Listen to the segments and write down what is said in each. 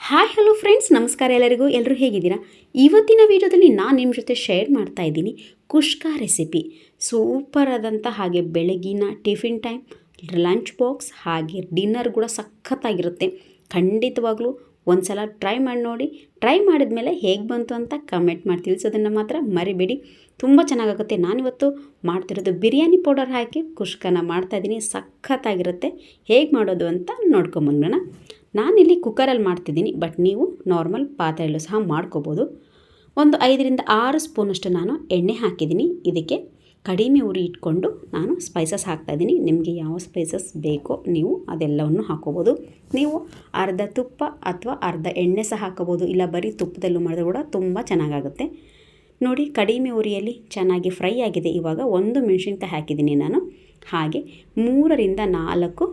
Hi hello friends ನಮಸ್ಕಾರ ಎಲ್ಲರಿಗೂ. ಎಲ್ಲರೂ ಹೇಗಿದ್ದೀರಾ? ಇವತ್ತಿನ ವಿಡಿಯೋದಲ್ಲಿ ನಾನು ನಿಮ್ಮ ಜೊತೆ ಶೇರ್ ಮಾಡ್ತಾ ಇದ್ದೀನಿ ಕುಷ್ಕ ರೆಸಿಪಿ ಸೂಪರ್ ಆದಂಥ ಹಾಗೆ ಬೆಳಗಿನ ಟಿಫಿನ್ ಟೈಮ್ ಲಂಚ್ ಬಾಕ್ಸ್ ಹಾಗೆ ಡಿನ್ನರ್ ಕೂಡ ಸಖತ್ತಾಗಿರುತ್ತೆ. ಖಂಡಿತವಾಗ್ಲೂ ಒಂದು ಸಲ ಟ್ರೈ ಮಾಡಿ ನೋಡಿ. ಟ್ರೈ ಮಾಡಿದ ಮೇಲೆ ಹೇಗೆ ಬಂತು ಅಂತ ಕಮೆಂಟ್ ಮಾಡಿ ತಿಳಿಸೋದನ್ನು ಮಾತ್ರ ಮರಿಬೇಡಿ. ತುಂಬ ಚೆನ್ನಾಗಾಗುತ್ತೆ. ನಾನಿವತ್ತು ಮಾಡ್ತಿರೋದು ಬಿರಿಯಾನಿ ಪೌಡರ್ ಹಾಕಿ ಕುಷ್ಕನ ಮಾಡ್ತಾಯಿದ್ದೀನಿ ಸಖತ್ತಾಗಿರುತ್ತೆ. ಹೇಗೆ ಮಾಡೋದು ಅಂತ ನೋಡ್ಕೊಂಬಂದ್ಬಿಡೋಣ ನಾನಿಲ್ಲಿ ಕುಕ್ಕರಲ್ಲಿ ಮಾಡ್ತಿದ್ದೀನಿ ಬಟ್ ನೀವು ನಾರ್ಮಲ್ ಪಾತ್ರೆಯಲ್ಲೂ ಸಹ ಮಾಡ್ಕೋಬೋದು. ಒಂದು ಐದರಿಂದ ಆರು ಸ್ಪೂನಷ್ಟು ನಾನು ಎಣ್ಣೆ ಹಾಕಿದ್ದೀನಿ. ಇದಕ್ಕೆ ಕಡಿಮೆ ಉರಿ ಇಟ್ಕೊಂಡು ನಾನು ಸ್ಪೈಸಸ್ ಹಾಕ್ತಾಯಿದ್ದೀನಿ ನಿಮಗೆ ಯಾವ ಸ್ಪೈಸಸ್ ಬೇಕೋ ನೀವು ಅದೆಲ್ಲವನ್ನು ಹಾಕೋಬೋದು. ನೀವು ಅರ್ಧ ತುಪ್ಪ ಅಥವಾ ಅರ್ಧ ಎಣ್ಣೆ ಸಹ ಹಾಕೋಬೋದು. ಇಲ್ಲ ಬರೀ ತುಪ್ಪದಲ್ಲೂ ಮಾಡಿದ್ರೆ ಕೂಡ ತುಂಬ ಚೆನ್ನಾಗಾಗುತ್ತೆ. ನೋಡಿ, ಕಡಿಮೆ ಉರಿಯಲ್ಲಿ ಚೆನ್ನಾಗಿ ಫ್ರೈ ಆಗಿದೆ. ಇವಾಗ ಒಂದು ಮೆಣಸಿನ್ಕಾಯಿ ಹಾಕಿದ್ದೀನಿ ನಾನು. ಹಾಗೆ ಮೂರರಿಂದ ನಾಲ್ಕು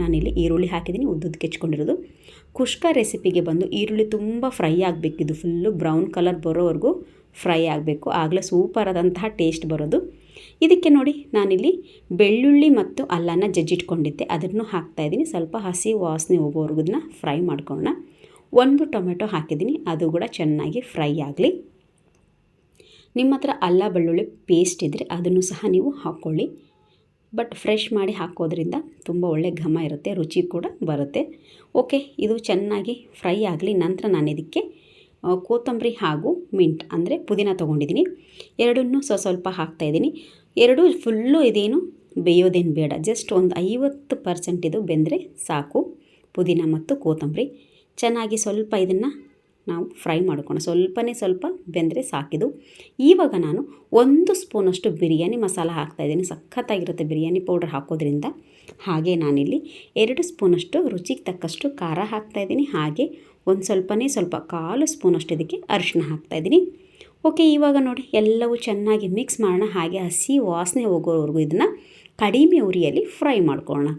ನಾನಿಲ್ಲಿ ಈರುಳ್ಳಿ ಹಾಕಿದ್ದೀನಿ, ಉದ್ದುದ್ದು ಕೆಚ್ಕೊಂಡಿರೋದು. ಕುಷ್ಕ ರೆಸಿಪಿಗೆ ಬಂದು ಈರುಳ್ಳಿ ತುಂಬ ಫ್ರೈ ಆಗಬೇಕು. ಇದು ಫುಲ್ಲು ಬ್ರೌನ್ ಕಲರ್ ಬರೋವರೆಗೂ ಫ್ರೈ ಆಗಬೇಕು. ಆಗಲೇ ಸೂಪರ್ ಆದಂತಹ ಟೇಸ್ಟ್ ಬರೋದು. ಇದಕ್ಕೆ ನೋಡಿ, ನಾನಿಲ್ಲಿ ಬೆಳ್ಳುಳ್ಳಿ ಮತ್ತು ಅಲ್ಲನ ಜಜ್ಜಿಟ್ಕೊಂಡಿದ್ದೆ. ಅದನ್ನು ಹಾಕ್ತಾಯಿದ್ದೀನಿ ಸ್ವಲ್ಪ ಹಸಿ ವಾಸನೆ ಹೋಗೋವರೆಗೂ ಇದನ್ನ ಫ್ರೈ ಮಾಡ್ಕೊಳ್ಳೋಣ. ಒಂದು ಟೊಮೆಟೊ ಹಾಕಿದ್ದೀನಿ. ಅದು ಕೂಡ ಚೆನ್ನಾಗಿ ಫ್ರೈ ಆಗಲಿ. ನಿಮ್ಮ ಹತ್ರ ಅಲ್ಲ ಬೆಳ್ಳುಳ್ಳಿ ಪೇಸ್ಟ್ ಇದ್ದರೆ ಅದನ್ನು ಸಹ ನೀವು ಹಾಕ್ಕೊಳ್ಳಿ. ಬಟ್ ಫ್ರೆಶ್ ಮಾಡಿ ಹಾಕೋದ್ರಿಂದ ತುಂಬ ಒಳ್ಳೆ ಘಮ ಇರುತ್ತೆ, ರುಚಿ ಕೂಡ ಬರುತ್ತೆ. ಓಕೆ ಇದು ಚೆನ್ನಾಗಿ ಫ್ರೈ ಆಗಲಿ ನಂತರ ನಾನು ಇದಕ್ಕೆ ಕೊತ್ತಂಬರಿ ಹಾಗೂ ಮಿಂಟ್ ಅಂದರೆ ಪುದೀನ ತೊಗೊಂಡಿದ್ದೀನಿ ಎರಡನ್ನೂ ಸ್ವ ಸ್ವಲ್ಪ ಹಾಕ್ತಾಯಿದ್ದೀನಿ ಎರಡು ಫುಲ್ಲು ಇದೇನು ಬೇಯೋದೇನು ಬೇಡ ಜಸ್ಟ್ ಒಂದು ಐವತ್ತು ಪರ್ಸೆಂಟ್ ಇದು ಬೆಂದರೆ ಸಾಕು, ಪುದೀನ ಮತ್ತು ಕೊತ್ತಂಬರಿ. ಚೆನ್ನಾಗಿ ಸ್ವಲ್ಪ ಇದನ್ನು ನಾವು ಫ್ರೈ ಮಾಡ್ಕೊಳ್ಳೋಣ. ಸ್ವಲ್ಪನೇ ಸ್ವಲ್ಪ ಬೆಂದರೆ ಸಾಕಿದು ಇವಾಗ ನಾನು ಒಂದು ಸ್ಪೂನಷ್ಟು ಬಿರಿಯಾನಿ ಮಸಾಲ ಹಾಕ್ತಾಯಿದ್ದೀನಿ ಸಖತ್ತಾಗಿರುತ್ತೆ ಬಿರಿಯಾನಿ ಪೌಡರ್ ಹಾಕೋದ್ರಿಂದ. ಹಾಗೆ ನಾನಿಲ್ಲಿ ಎರಡು ಸ್ಪೂನಷ್ಟು ರುಚಿಗೆ ತಕ್ಕಷ್ಟು ಖಾರ ಹಾಕ್ತಾಯಿದ್ದೀನಿ ಹಾಗೆ ಒಂದು ಸ್ವಲ್ಪನೇ ಸ್ವಲ್ಪ ಕಾಲು ಸ್ಪೂನಷ್ಟು ಇದಕ್ಕೆ ಅರಿಶಿನ ಹಾಕ್ತಾಯಿದ್ದೀನಿ ಓಕೆ, ಇವಾಗ ನೋಡಿ ಎಲ್ಲವೂ ಚೆನ್ನಾಗಿ ಮಿಕ್ಸ್ ಮಾಡೋಣ. ಹಾಗೆ ಹಸಿ ವಾಸನೆ ಹೋಗೋವರೆಗೂ ಇದನ್ನು ಕಡಿಮೆ ಉರಿಯಲ್ಲಿ ಫ್ರೈ ಮಾಡ್ಕೊಳ್ಳೋಣ.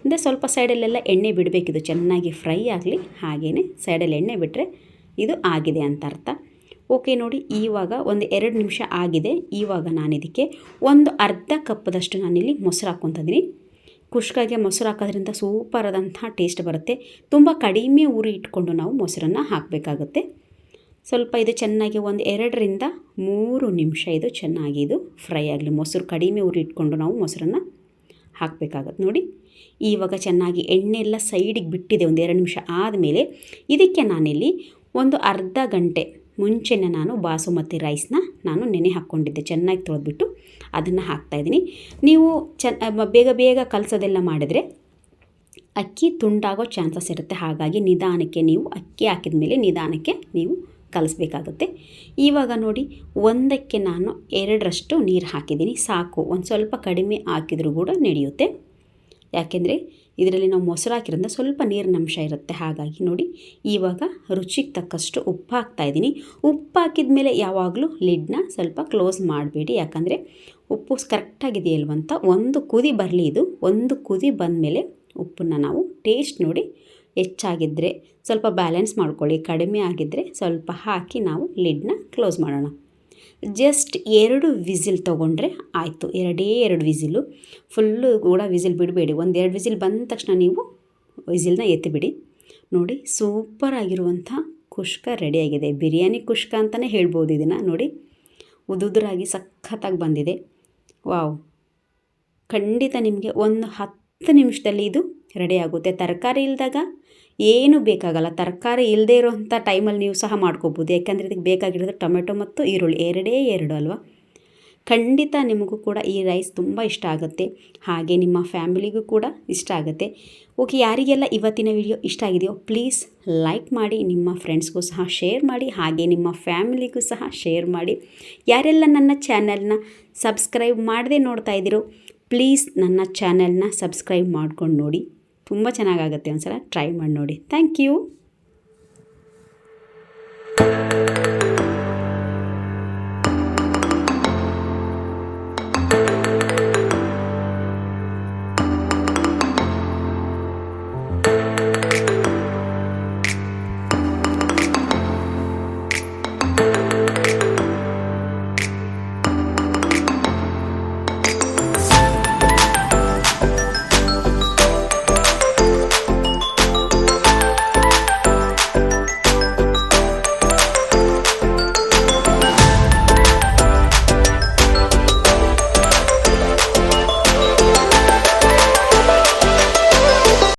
ಅಂದರೆ ಸ್ವಲ್ಪ ಸೈಡಲ್ಲೆಲ್ಲ ಎಣ್ಣೆ ಬಿಡಬೇಕಿದು ಚೆನ್ನಾಗಿ ಫ್ರೈ ಆಗಲಿ. ಹಾಗೆಯೇ ಸೈಡಲ್ಲಿ ಎಣ್ಣೆ ಬಿಟ್ಟರೆ ಇದು ಆಗಿದೆ ಅಂತ ಅರ್ಥ. ಓಕೆ ನೋಡಿ ಇವಾಗ ಒಂದು ಎರಡು ನಿಮಿಷ ಆಗಿದೆ. ಇವಾಗ ನಾನಿದಕ್ಕೆ ಒಂದು ಅರ್ಧ ಕಪ್ಪದಷ್ಟು ನಾನಿಲ್ಲಿ ಮೊಸರು ಹಾಕ್ಕೊತಿದ್ದೀನಿ ಕುಷ್ಕಾಗೆ ಮೊಸರು ಹಾಕೋದ್ರಿಂದ ಸೂಪರ್ ಸೂಪರಾದಂಥ ಟೇಸ್ಟ್ ಬರುತ್ತೆ. ತುಂಬ ಕಡಿಮೆ ಉರಿ ಇಟ್ಕೊಂಡು ನಾವು ಮೊಸರನ್ನು ಹಾಕಬೇಕಾಗುತ್ತೆ. ಸ್ವಲ್ಪ ಇದು ಚೆನ್ನಾಗಿ ಒಂದು ಎರಡರಿಂದ ಮೂರು ನಿಮಿಷ ಇದು ಚೆನ್ನಾಗಿ ಇದು ಫ್ರೈ ಆಗಲಿ. ಮೊಸರು ಕಡಿಮೆ ಉರಿ ಇಟ್ಕೊಂಡು ನಾವು ಮೊಸರನ್ನು ಹಾಕಬೇಕಾಗತ್ತೆ. ನೋಡಿ ಇವಾಗ ಚೆನ್ನಾಗಿ ಎಣ್ಣೆ ಎಲ್ಲ ಸೈಡಿಗೆ ಬಿಟ್ಟಿದೆ ಒಂದು ಎರಡು ನಿಮಿಷ ಆದಮೇಲೆ ಇದಕ್ಕೆ ನಾನಿಲ್ಲಿ ಒಂದು ಅರ್ಧ ಗಂಟೆ ಮುಂಚೆನೇ ನಾನು ಬಾಸುಮತಿ ರೈಸ್ನ ನಾನು ನೆನೆ ಹಾಕ್ಕೊಂಡಿದ್ದೆ. ಚೆನ್ನಾಗಿ ತೊಳೆದ್ಬಿಟ್ಟು ಅದನ್ನು ಹಾಕ್ತಾಯಿದ್ದೀನಿ ನೀವು ಚೆನ್ನ ಬೇಗ ಬೇಗ ಕಲಸೋದೆಲ್ಲ ಮಾಡಿದರೆ ಅಕ್ಕಿ ತುಂಡಾಗೋ ಚಾನ್ಸಸ್ ಇರುತ್ತೆ. ಹಾಗಾಗಿ ನಿಧಾನಕ್ಕೆ ನೀವು ಅಕ್ಕಿ ಹಾಕಿದ ಮೇಲೆ ನಿಧಾನಕ್ಕೆ ನೀವು ಕಲಿಸ್ಬೇಕಾಗುತ್ತೆ. ಇವಾಗ ನೋಡಿ, ಒಂದಕ್ಕೆ ನಾನು ಎರಡರಷ್ಟು ನೀರು ಹಾಕಿದ್ದೀನಿ. ಸಾಕು, ಒಂದು ಸ್ವಲ್ಪ ಕಡಿಮೆ ಹಾಕಿದರೂ ಕೂಡ ನಡೆಯುತ್ತೆ. ಯಾಕೆಂದರೆ ಇದರಲ್ಲಿ ನಾವು ಮೊಸರು ಹಾಕಿರೋದ್ರಿಂದ ಸ್ವಲ್ಪ ನೀರಿನ ಅಂಶ ಇರುತ್ತೆ. ಹಾಗಾಗಿ ನೋಡಿ, ಇವಾಗ ರುಚಿಗೆ ತಕ್ಕಷ್ಟು ಉಪ್ಪು ಹಾಕ್ತಾಯಿದ್ದೀನಿ ಉಪ್ಪು ಹಾಕಿದ ಮೇಲೆ ಯಾವಾಗಲೂ ಲಿಡ್ನ ಸ್ವಲ್ಪ ಕ್ಲೋಸ್ ಮಾಡಬೇಡಿ. ಯಾಕಂದರೆ ಉಪ್ಪು ಕರೆಕ್ಟಾಗಿದೆಯಲ್ವಂತ ಒಂದು ಕುದಿ ಬರಲಿ ಇದು. ಒಂದು ಕುದಿ ಬಂದಮೇಲೆ ಉಪ್ಪನ್ನು ನಾವು ಟೇಸ್ಟ್ ನೋಡಿ ಹೆಚ್ಚಾಗಿದ್ದರೆ ಸ್ವಲ್ಪ ಬ್ಯಾಲೆನ್ಸ್ ಮಾಡ್ಕೊಳ್ಳಿ, ಕಡಿಮೆ ಆಗಿದ್ದರೆ ಸ್ವಲ್ಪ ಹಾಕಿ ನಾವು ಲಿಡ್ನ ಕ್ಲೋಸ್ ಮಾಡೋಣ. ಜಸ್ಟ್ ಎರಡು ವಿಸಿಲ್ ತೊಗೊಂಡ್ರೆ ಆಯಿತು, ಎರಡೇ ಎರಡು ವಿಸಿಲು. ಫುಲ್ಲು ಕೂಡ ವಿಸಿಲ್ ಬಿಡಬೇಡಿ, ಒಂದು ಎರಡು ವಿಸಿಲ್ ಬಂದ ತಕ್ಷಣ ನೀವು ವಿಸಿಲ್ನ ಎತ್ತಿಬಿಡಿ. ನೋಡಿ ಸೂಪರ್ ಆಗಿರುವಂಥ ಕುಷ್ಕ ರೆಡಿಯಾಗಿದೆ ಬಿರಿಯಾನಿ ಕುಷ್ಕ ಅಂತಲೇ ಹೇಳ್ಬೋದು ಇದನ್ನು ನೋಡಿ. ಉದುದುರಾಗಿ ಸಖತ್ತಾಗಿ ಬಂದಿದೆ. ವಾವ್ ಖಂಡಿತ ನಿಮಗೆ ಒಂದು ಹತ್ತು ನಿಮಿಷದಲ್ಲಿ ಇದು ರೆಡಿ ಆಗುತ್ತೆ. ತರಕಾರಿ ಇಲ್ಲದಾಗ ಏನೂ ಬೇಕಾಗಲ್ಲ. ತರಕಾರಿ ಇಲ್ಲದೇ ಇರೋವಂಥ ಟೈಮಲ್ಲಿ ನೀವು ಸಹ ಮಾಡ್ಕೋಬೋದು. ಯಾಕೆಂದರೆ ಇದಕ್ಕೆ ಬೇಕಾಗಿರೋದು ಟೊಮೆಟೊ ಮತ್ತು ಈರುಳ್ಳಿ. ಎರಡೇ ಎರಡು ಅಲ್ವಾ? ಖಂಡಿತ ನಿಮಗೂ ಕೂಡ ಈ ರೈಸ್ ತುಂಬ ಇಷ್ಟ ಆಗುತ್ತೆ. ಹಾಗೆ ನಿಮ್ಮ ಫ್ಯಾಮಿಲಿಗೂ ಕೂಡ ಇಷ್ಟ ಆಗುತ್ತೆ. ಓಕೆ, ಯಾರಿಗೆಲ್ಲ ಇವತ್ತಿನ ವಿಡಿಯೋ ಇಷ್ಟ ಆಗಿದೆಯೋ ಪ್ಲೀಸ್ ಲೈಕ್ ಮಾಡಿ, ನಿಮ್ಮ ಫ್ರೆಂಡ್ಸ್ಗೂ ಸಹ ಶೇರ್ ಮಾಡಿ, ಹಾಗೆ ನಿಮ್ಮ ಫ್ಯಾಮಿಲಿಗೂ ಸಹ ಶೇರ್ ಮಾಡಿ. ಯಾರೆಲ್ಲ ನನ್ನ ಚಾನೆಲ್ನ ಸಬ್ಸ್ಕ್ರೈಬ್ ಮಾಡದೆ ನೋಡ್ತಾ ಇದ್ದೀರೋ ಪ್ಲೀಸ್ ನನ್ನ ಚಾನೆಲ್ನ ಸಬ್ಸ್ಕ್ರೈಬ್ ಮಾಡ್ಕೊಂಡು ನೋಡಿ. ತುಂಬ ಚೆನ್ನಾಗಾಗತ್ತೆ ಒಂದು ಸಲ ಟ್ರೈ ಮಾಡಿ ನೋಡಿ. Thank you.